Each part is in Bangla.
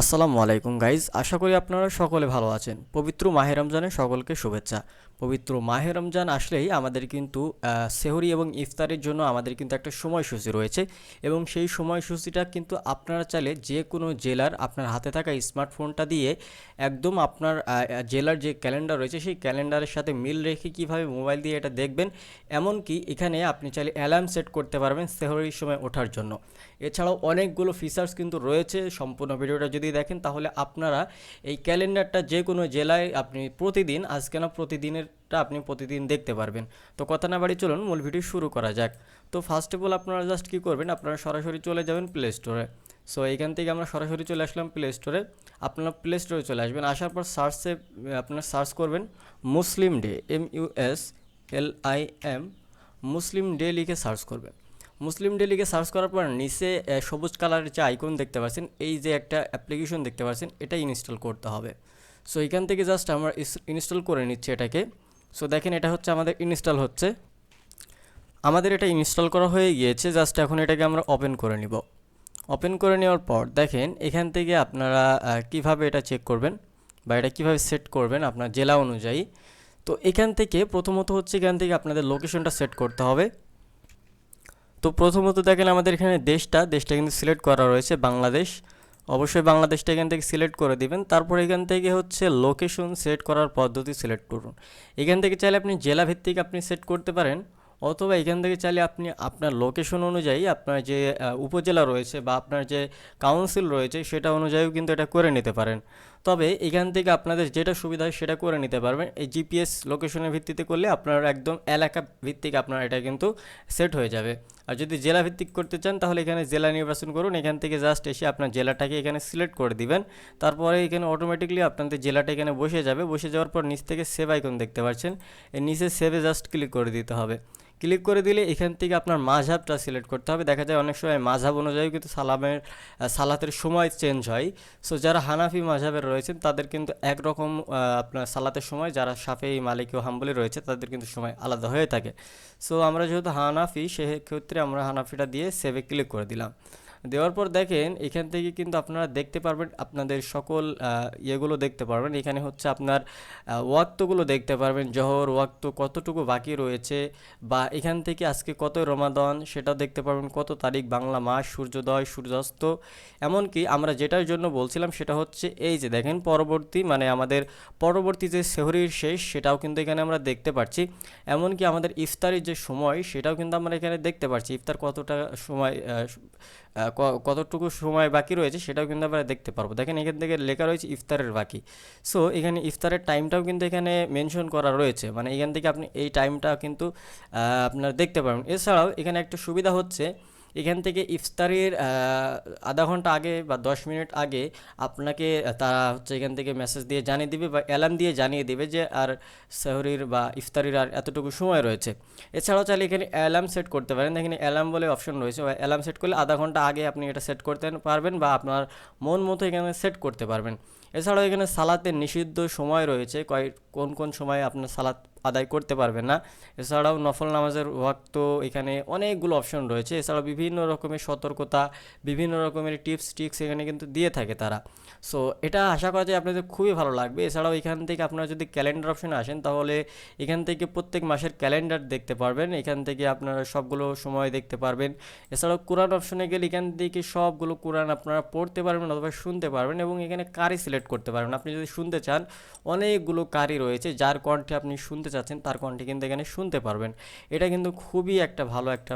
আসসালামু আলাইকুম গাইজ আশা করি আপনারা সকলে ভালো আছেন। পবিত্র মাহে রমজানে সকলকে শুভেচ্ছা। পবিত্র মাহে রমজান আসলেই আমাদের কিন্তু সেহরি এবং ইফতারের জন্য আমাদের কিন্তু একটা সময়সূচি রয়েছে এবং সেই সময়সূচিটা কিন্তু আপনারা চাইলে যে কোনো জেলার আপনার হাতে থাকা স্মার্টফোনটা দিয়ে একদম আপনার জেলার যে ক্যালেন্ডার রয়েছে সেই ক্যালেন্ডারের সাথে মিল রেখে কীভাবে মোবাইল দিয়ে এটা দেখবেন, এমনকি এখানে আপনি চাইলে অ্যালার্ম সেট করতে পারবেন সেহরির সময় ওঠার জন্য। এছাড়াও অনেকগুলো ফিচার্স কিন্তু রয়েছে, সম্পূর্ণ ভিডিওটা যদি দেখেন তাহলে আপনারা এই ক্যালেন্ডারটা যে কোনো জেলায় আপনি প্রতিদিন, আজকে না প্রতিদিনেরটা আপনি প্রতিদিন দেখতে পারবেন। তো কথা না বাড়ি চলুন, মূল ভিডিও শুরু করা যাক। তো ফার্স্ট অফ অল আপনারা জাস্ট কী করবেন, আপনারা সরাসরি চলে যাবেন প্লে স্টোরে সো এইখান থেকে আমরা সরাসরি চলে আসলাম প্লে স্টোরে আপনারা প্লে স্টোরে চলে আসবেন, আসার পর সার্চে আপনারা সার্চ করবেন Muslim day M U S L I M Muslim day লিখে সার্চ করবেন। মুসলিম ডে লিখে সার্চ করার পর নিচে সবুজ কালারের যে আইকন দেখতে পাচ্ছেন, এই যে একটা অ্যাপ্লিকেশন দেখতে পাচ্ছেন, এটা ইনস্টল করতে হবে। সো এখান থেকে জাস্ট আমরা ইনস্টল করে নিচ্ছি এটাকে। সো দেখেন এটা হচ্ছে আমাদের ইনস্টল হচ্ছে। আমাদের এটা ইনস্টল করা হয়ে গিয়েছে জাস্ট এখন এটাকে আমরা ওপেন করে নিব। ওপেন করে নেওয়ার পর দেখেন এখান থেকে আপনারা কীভাবে এটা চেক করবেন বা এটা কীভাবে সেট করবেন আপনার জেলা অনুযায়ী। তো এখান থেকে প্রথমত হচ্ছে এখান থেকে আপনাদের লোকেশনটা সেট করতে হবে। তো প্রথমত দেখেন আমাদের এখানে দেশটা দেশটা কিন্তু সিলেক্ট করা রয়েছে বাংলাদেশ। অবশ্যই বাংলাদেশটা এখান থেকে সিলেক্ট করে দিবেন। তারপর এখান থেকে হচ্ছে লোকেশন সেট করার পদ্ধতি সিলেক্ট করুন। এখান থেকে চাইলে আপনি জেলা ভিত্তিক আপনি সেট করতে পারেন, অথবা এখান থেকে চাইলে আপনি আপনার লোকেশন অনুযায়ী আপনার যে উপজেলা রয়েছে বা আপনার যে কাউন্সিল রয়েছে, সেটা অনুযায়ীও কিন্তু এটা করে নিতে পারেন। তবে এখান থেকে আপনাদের যেটা সুবিধা হয় সেটা করে নিতে পারবেন। এই জিপিএস লোকেশনের ভিত্তিতে করলে আপনার একদম এলাকা ভিত্তিক আপনার এটা কিন্তু সেট হয়ে যাবে। আর যদি জেলা ভিত্তিক করতে চান তাহলে এখানে জেলা নির্বাচন করুন। এখান থেকে জাস্ট এসে আপনার জেলাটাকে এখানে সিলেক্ট করে দিবেন। তারপরে এখানে অটোমেটিকলি আপনাদের জেলাটা এখানে বসে যাবে। বসে যাওয়ার পর নিচ থেকে সেভ আইকন দেখতে পাচ্ছেন। এর নিচে সেভে জাস্ট ক্লিক করে দিতে হবে। ক্লিক করে দিলে এখান থেকে আপনার মাঝহাবটা সিলেক্ট করতে হবে। দেখা যায় অনেক সময় মাঝহাব অনুযায়ী কিন্তু সালামের সালাতের সময় চেঞ্জ হয়। সো যারা হানাফি মাঝহাবের রয়েছেন, তাদের কিন্তু একরকম আপনার সালাতের সময়, যারা সাফেই মালিক ও হাম্বলি রয়েছে, তাদের কিন্তু সময় আলাদা হয়ে থাকে। সো আমরা যেহেতু হানাফি, সেক্ষেত্রে আমরা হানাফিটা দিয়ে সেভে ক্লিক করে দিলাম। দেওয়ার পর দেখেন, এখান থেকে কিন্তু আপনারা দেখতে পারবেন, আপনাদের সকল ইয়েগুলো দেখতে পারবেন। এখানে হচ্ছে আপনার ওয়াক্তগুলো দেখতে পারবেন, জহর, ওয়াক্ত কতটুকু বাকি রয়েছে বা এখান থেকে আজকে কত রমাদান সেটাও দেখতে পারবেন, কত তারিখ, বাংলা মাস, সূর্যোদয়, সূর্যাস্ত। এমনকি আমরা যেটার জন্য বলছিলাম সেটা হচ্ছে এই যে দেখেন, পরবর্তী মানে আমাদের পরবর্তী যে সেহরির শেষ সেটাও কিন্তু এখানে আমরা দেখতে পাচ্ছি এমনকি আমাদের ইফতারের যে সময় সেটাও কিন্তু আমরা এখানে দেখতে পাচ্ছি ইফতার কতটা সময় কতটুকু সময় বাকি রয়েছে সেটাও কিন্তু আমরা দেখতে পারব। দেখেন এখান থেকে লেখা রয়েছে ইফতারের বাকি। সো এখানে ইফতারের টাইমটাও কিন্তু এখানে মেনশন করা রয়েছে। মানে এখান থেকে আপনি এই টাইমটা কিন্তু আপনার দেখতে পারবেন। এছাড়াও এখানে একটা সুবিধা হচ্ছে এখান থেকে ইফতারির আধা ঘণ্টা আগে বা দশ মিনিট আগে আপনাকে তারা হচ্ছে এখান থেকে মেসেজ দিয়ে জানিয়ে দিবে বা অ্যালার্ম দিয়ে জানিয়ে দেবে যে আর সেহরির বা ইফতারির আর এতটুকু সময় রয়েছে। এছাড়াও চাইলে এখানে অ্যালার্ম সেট করতে পারেন। এখানে অ্যালার্ম বলে অপশন রয়েছে। বা অ্যালার্ম সেট করলে আধা ঘণ্টা আগে আপনি এটা সেট করতে পারবেন বা আপনার মন মতো এখানে সেট করতে পারবেন। এছাড়াও এখানে সালাতের নিষিদ্ধ সময় রয়েছে। কয়, কোন কোন সময় আপনার সালাত আদায় করতে পারবেন না। এছাড়াও নফল নামাজের ওয়াক্ত এখানে অনেকগুলো অপশন রয়েছে। এছাড়াও বিভিন্ন রকমের সতর্কতা, বিভিন্ন রকমের টিপস টিক্স এখানে কিন্তু দিয়ে থাকে তারা। সো এটা আশা করা যায় আপনাদের খুবই ভালো লাগবে। এছাড়াও এখান থেকে আপনারা যদি ক্যালেন্ডার অপশনে আসেন, তাহলে এখান থেকে প্রত্যেক মাসের ক্যালেন্ডার দেখতে পারবেন। এখান থেকে আপনারা সবগুলো সময় দেখতে পারবেন। এছাড়াও কোরআন অপশনে গেলে এখান থেকে সবগুলো কোরআন আপনারা পড়তে পারবেন অথবা শুনতে পারবেন এবং এখানে কারি সিলেক্ট করতে পারবেন। আপনি যদি শুনতে চান, অনেকগুলো কারি রয়েছে, যার কণ্ঠে আপনি শুনতে চাচ্ছেন তার কণ্ঠে কিন্তু এখানে শুনতে পারবেন। এটা কিন্তু খুবই একটা ভালো একটা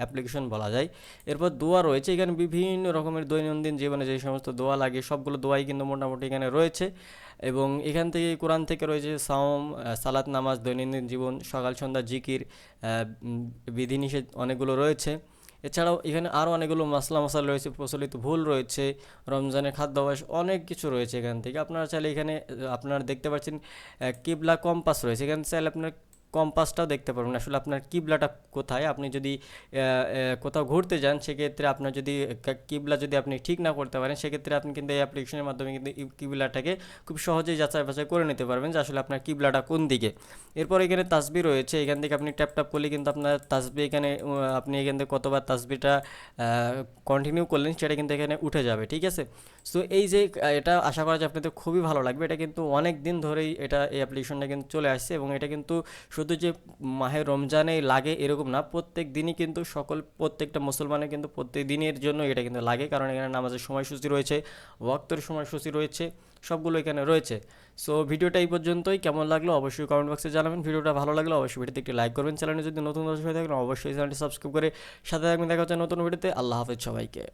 অ্যাপ্লিকেশন বলা যায়। এরপর দোয়া রয়েছে, এখানে বিভিন্ন রকমের দৈনন্দিন জীবনে যে সমস্ত দোয়া লাগে, সবগুলো দোয়াই কিন্তু মোটামুটি এখানে রয়েছে। এবং এখান থেকে, কোরআন থেকে রয়েছে সাওম সালাত নামাজ, দৈনন্দিন জীবন, সকাল, সন্ধ্যা, জিকির বিধিনিষেধ অনেকগুলো রয়েছে। এছাড়াও এখানে আরও অনেকগুলো মশলা মশলা রয়েছে, প্রচলিত ভুল রয়েছে, রমজানের খাদ্যাভ্যাস অনেক কিছু রয়েছে এখান থেকে। আপনারা চাইলে এখানে, আপনারা দেখতে পাচ্ছেন কিবলা কম্পাস রয়েছে। এখানে চাইলে আপনার কম্পাসটাও দেখতে পারবেন। আসলে আপনার কিবলাটা কোথায়? আপনি যদি কোথাও ঘুরতে যান, সেক্ষেত্রে আপনার যদি কিবলা যদি আপনি ঠিক না করতে পারেন, সেক্ষেত্রে আপনি কিন্তু এই অ্যাপ্লিকেশনের মাধ্যমে কিন্তু কিবলাটাকে খুব সহজেই যাচাই বাছাই করে নিতে পারবেন যে আসলে আপনার কিবলাটা কোন দিকে। এরপর এখানে তাসবি রয়েছে। এখান থেকে আপনি ট্যাপ ট্যাপ করলে কিন্তু আপনার তাসবি এখানে আপনি এখান থেকে কতবার তাসবিটা কন্টিনিউ করলেন, সেটা কিন্তু এখানে উঠে যাবে, ঠিক আছে? সো এই যে এটা আশা করা যায় আপনাদের খুবই ভালো লাগবে। এটা কিন্তু অনেক দিন ধরেই এটা এই অ্যাপ্লিকেশনটা কিন্তু চলে আসছে এবং এটা কিন্তু শুধু যে মাহে রমজানে লাগে এরকম না, প্রত্যেক দিনই কিন্তু সকল, প্রত্যেকটা মুসলমানের কিন্তু প্রত্যেক দিনের জন্য এটা কিন্তু লাগে। কারণ এখানে নামাজের সময়সূচি রয়েছে, ওয়াক্তের সময়সূচি রয়েছে, সবগুলো এখানে রয়েছে। সো ভিডিওটা এই পর্যন্তই। কেমন লাগল অবশ্যই কমেন্ট বক্সে জানাবেন। ভিডিওটা ভালো লাগল অবশ্যই ভিডিওতে একটি লাইক করবেন। চ্যানেলে যদি নতুন দর্শক হয়ে থাকেন, অবশ্যই চ্যানেলটি সাবস্ক্রাইব করে সাথে থাকবেন। দেখা হচ্ছে নতুন ভিডিওতে আল্লাহ হাফেজ সবাইকে।